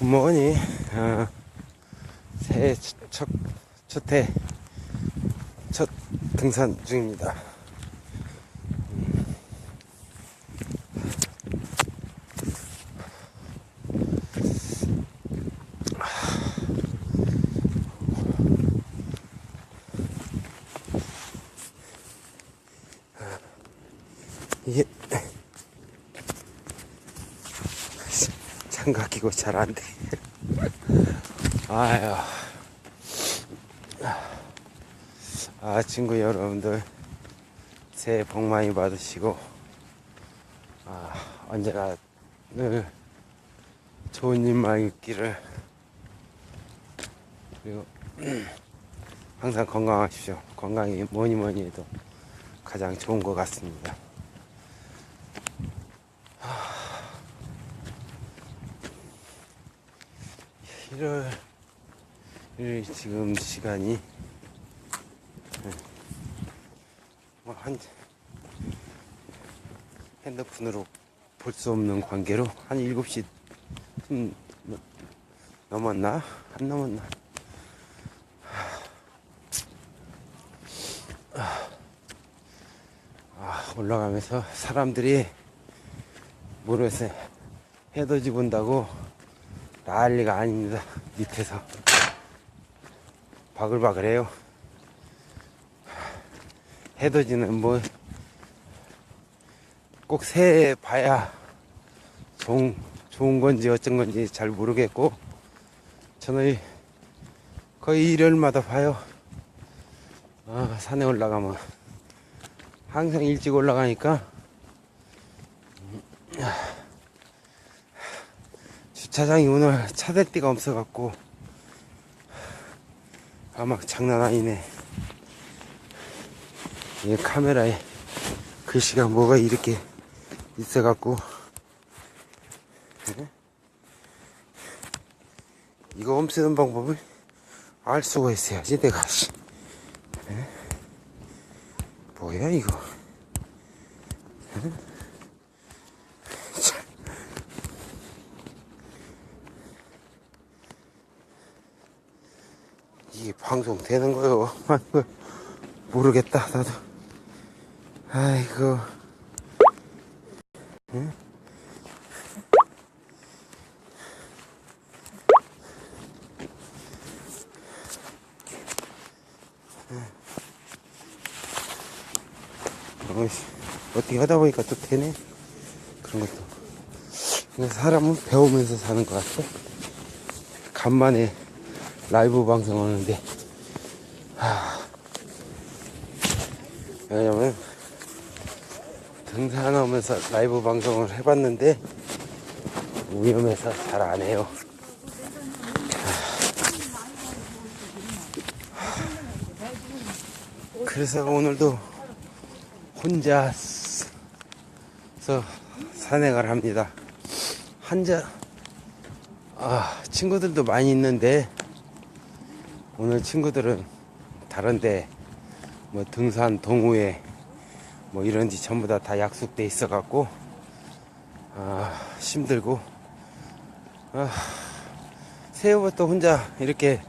굿모닝. 어, 새해 첫, 첫 해, 첫 등산 중입니다. 이게 장갑 끼고 잘 안 돼. 아유. 아, 친구 여러분들, 새해 복 많이 받으시고, 아, 언제나 늘 좋은 일만 있기를, 그리고 항상 건강하십시오. 건강이 뭐니 뭐니 해도 가장 좋은 것 같습니다. 1월 1일 지금 시간이 네. 뭐한 핸드폰으로 볼 수 없는 관계로 한 7시 좀 넘- 넘었나? 안 넘었나? 아, 올라가면서 사람들이 모르겠어 해돋이 본다고 난리가 아닙니다. 밑에서 바글바글해요. 해돋이는 뭐 꼭 새해 봐야 좋은, 좋은 건지 어쩐 건지 잘 모르겠고 저는 거의 일요일마다 봐요. 아, 산에 올라가면 항상 일찍 올라가니까 주차장이 오늘 차댈 데가 없어갖고 아마 장난 아니네. 이 카메라에 글씨가 뭐가 이렇게 있어갖고. 예? 이거 없애는 방법을 알 수가 있어야지 내가? 뭐야 이거 이게 방송 되는 거요? 모르겠다, 나도. 아이고. 응? 어떻게 하다 보니까 또 되네. 그런 것도. 사람은 배우면서 사는 것 같아. 간만에 라이브 방송 하는데 하... 왜냐면 등산하면서 라이브 방송을 해봤는데 위험해서 잘 안 해요. 하... 그래서 오늘도 혼자서 산행을 합니다. 한자 아, 친구들도 많이 있는데, 오늘 친구들은 다른데, 뭐 등산, 동호회, 뭐 이런지 전부 다 다 약속돼 있어 갖고, 아, 힘들고, 아, 새해부터 혼자 이렇게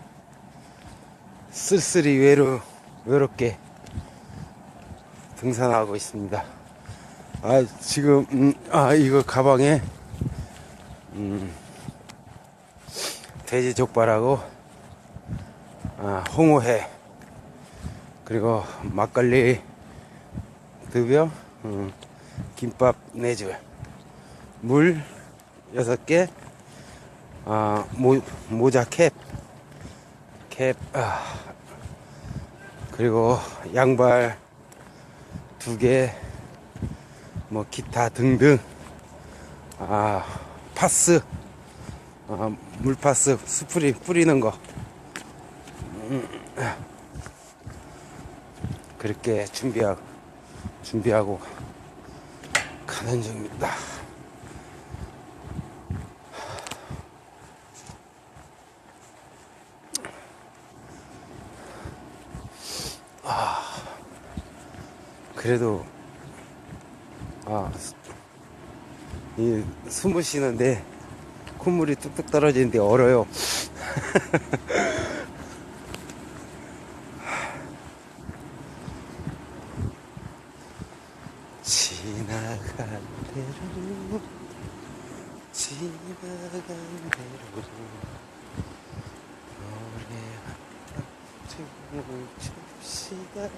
쓸쓸히 외로, 외롭게 등산하고 있습니다. 아, 지금, 음, 아, 이거 가방에, 음, 돼지 족발하고 아, 홍어회. 그리고 막걸리 두병 음, 김밥 네줄. 물 여섯 개 아, 모, 모자 캡 캡, 아, 그리고 양발 두 개, 뭐 기타 등등, 아 파스, 아, 물파스 스프링 뿌리는 거. 음, 그렇게 준비하고 준비하고 가는 중입니다. 아 그래도 아 이 숨을 쉬는데 콧물이 뚝뚝 떨어지는데 얼어요. 지나간 대로 지나간 대로 노래하다 춤을 춥시다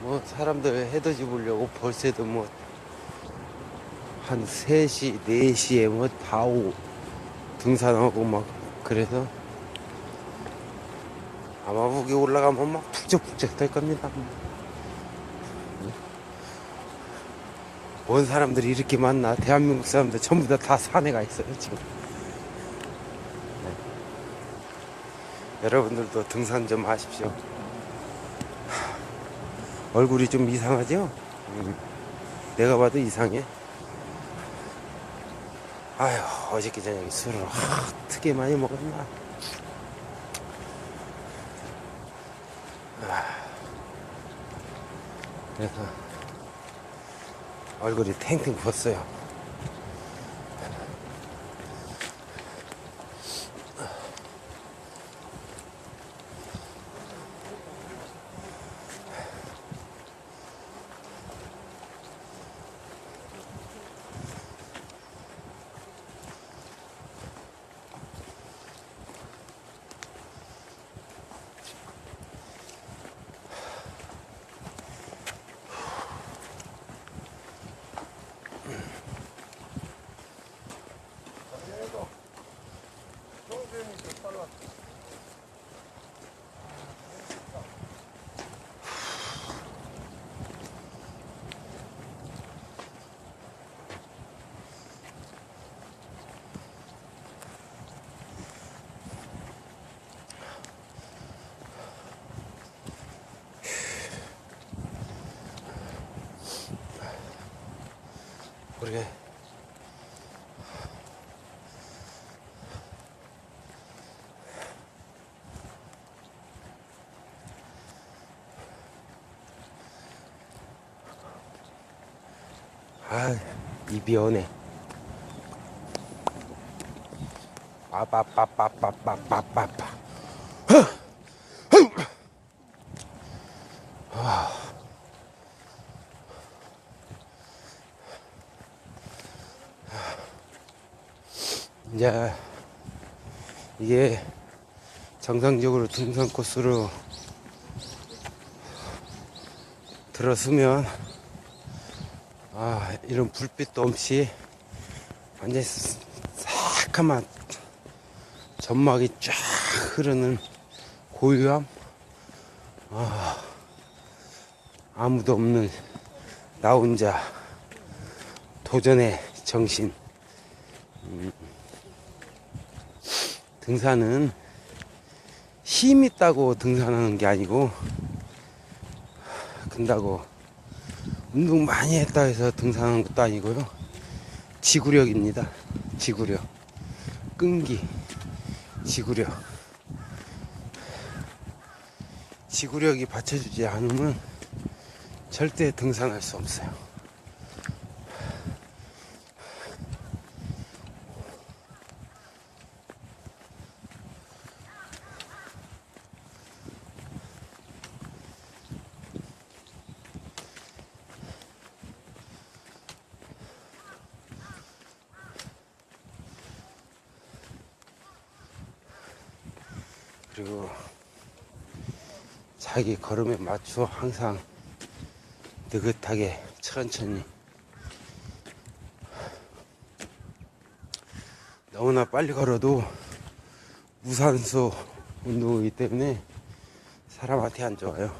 뭐 사람들 해돋이 보려고 벌새도 뭐 한 3시, 4시에 뭐 다 오 등산하고 막 그래서 아마 거기 올라가면 막 북적북적 될 겁니다. 뭔 사람들이 이렇게 많나? 대한민국 사람들 전부 다, 다 산에 가 있어요, 지금. 네. 여러분들도 등산 좀 하십시오. 얼굴이 좀 이상하죠? 음, 내가 봐도 이상해. 아휴, 어저께 저녁에 술을 하트게 많이 먹었나? 아, 그래서 얼굴이 탱탱 부었어요. 그래. 아, 입이 오네. 빠빠빠빠빠빠빠빠. 이제 이게 정상적으로 등산 코스로 들어서면 아 이런 불빛도 없이 완전 새카만 점막이 쫙 흐르는 고요함? 아 아무도 없는 나 혼자 도전의 정신 등산은 힘 있다고 등산하는 게 아니고 근다고 운동 많이 했다 해서 등산하는 것도 아니고요. 지구력입니다. 지구력. 끈기. 지구력. 지구력이 받쳐주지 않으면 절대 등산할 수 없어요 그리고 자기 걸음에 맞춰 항상 느긋하게 천천히 너무나 빨리 걸어도 무산소 운동이기 때문에 사람한테 안 좋아요.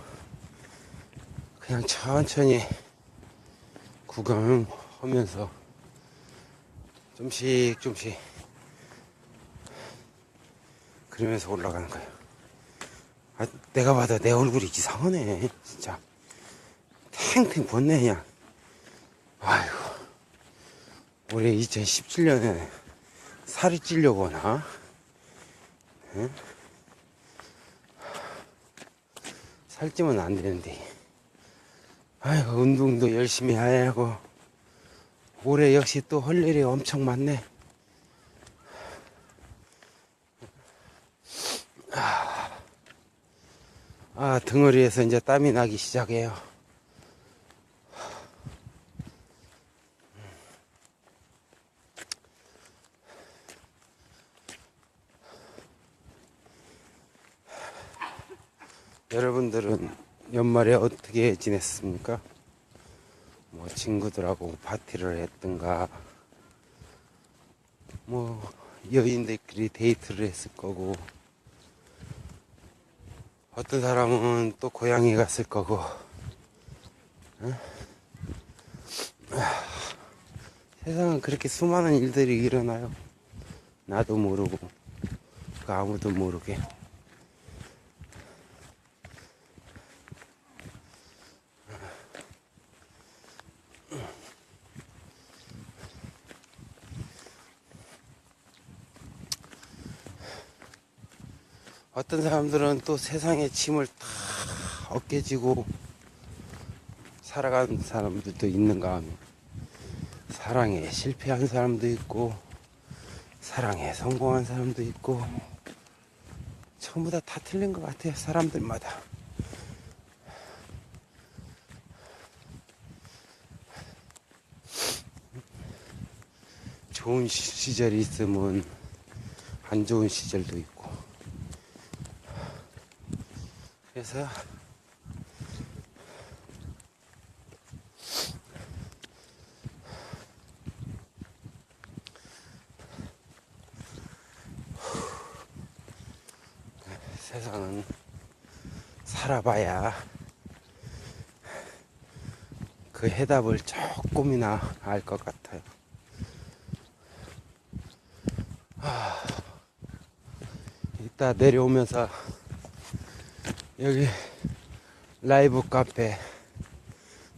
그냥 천천히 구경하면서 좀씩 좀씩 그러면서 올라가는 거예요. 아, 내가 봐도 내 얼굴이 이상하네, 진짜. 탱탱 벗네, 그냥. 아이고. 올해 2017년에 살이? 응? 살찌면 안 되는데. 아이고, 운동도 열심히 해야 하고. 올해 역시 또 할 일이 엄청 많네. 아, 등허리에서 이제 땀이 나기 시작해요. 여러분들은 연말에 어떻게 지냈습니까? 뭐 친구들하고 파티를 했든가 뭐 여인들끼리 데이트를 했을 거고 어떤 사람은 또 고향에 갔을 거고. 응? 아, 세상은 그렇게 수많은 일들이 일어나요. 나도 모르고 그 아무도 모르게 어떤 사람들은 또 세상의 짐을 다 어깨 지고 살아가는 사람들도 있는가 하면 사랑에 실패한 사람도 있고 사랑에 성공한 사람도 있고 전부 다 다 틀린 것 같아요 사람들마다. 좋은 시- 시절이 있으면 안 좋은 시절도 있고 그래서 세상은 살아봐야 그 해답을 조금이나 알 것 같아요. 아, 이따 내려오면서 여기 라이브 카페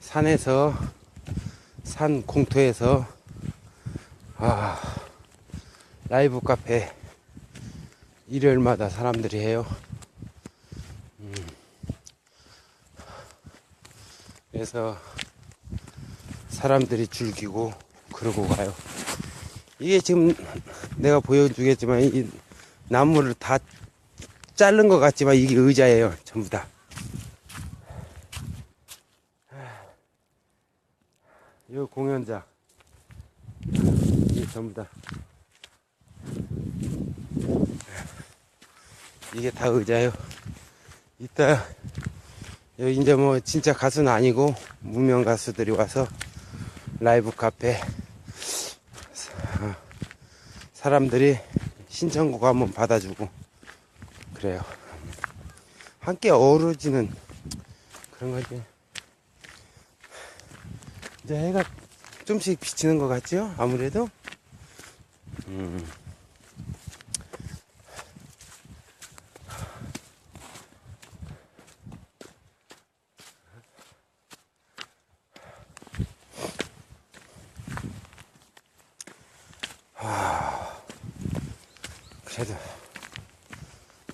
산에서 산 공터에서 아 라이브 카페 일요일마다 사람들이 해요. 음. 그래서 사람들이 즐기고 그러고 가요. 이게 지금 내가 보여주겠지만 이 나무를 다 자른 것 같지만 이게 의자예요. 전부 다. 이 공연장. 이게 전부 다. 이게 다 의자예요. 이따 여기 이제 뭐 진짜 가수는 아니고 무명 가수들이 와서 라이브 카페 사- 사람들이 신청곡 한번 받아주고 그래요. 함께 어우러지는 그런 거지. 이제 해가 좀씩 비치는 것 같죠? 아무래도. 음.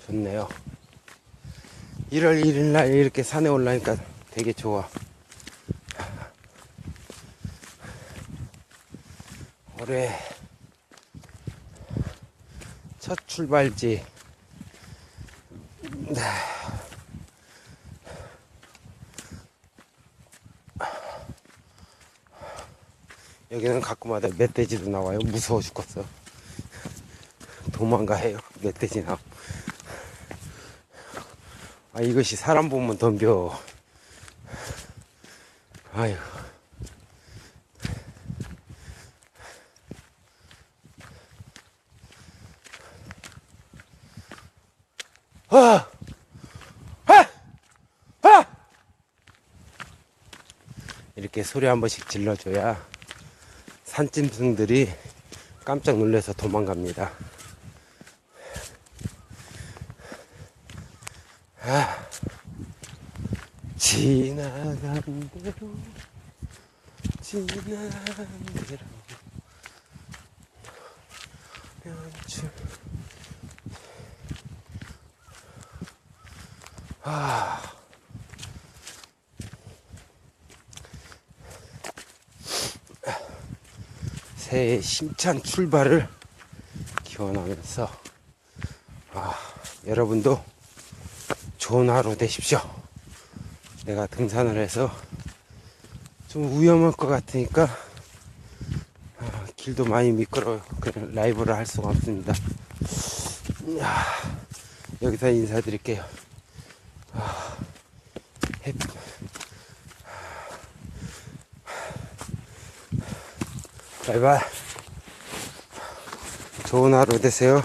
좋네요. 1월 1일 날 이렇게 산에 올라니까 되게 좋아. 올해 첫 출발지. 네. 여기는 가끔마다 멧돼지도 나와요. 무서워 죽겠어. 도망가 해요. 멧돼지 나. 아, 이것이 사람 보면 덤벼. 아유. 아! 아! 아! 이렇게 소리 한 번씩 질러줘야 산짐승들이 깜짝 놀라서 도망갑니다. 아, 지나간 대로 지나간 대로 면출 아 새해 심찬 출발을 기원하면서 아, 여러분도 좋은 하루 되십시오. 내가 등산을 해서 좀 위험할 것 같으니까 아, 길도 많이 미끄러워 그냥 라이브를 할 수가 없습니다. 야, 여기서 인사드릴게요. 아, 햇- 바이바이. 좋은 하루 되세요.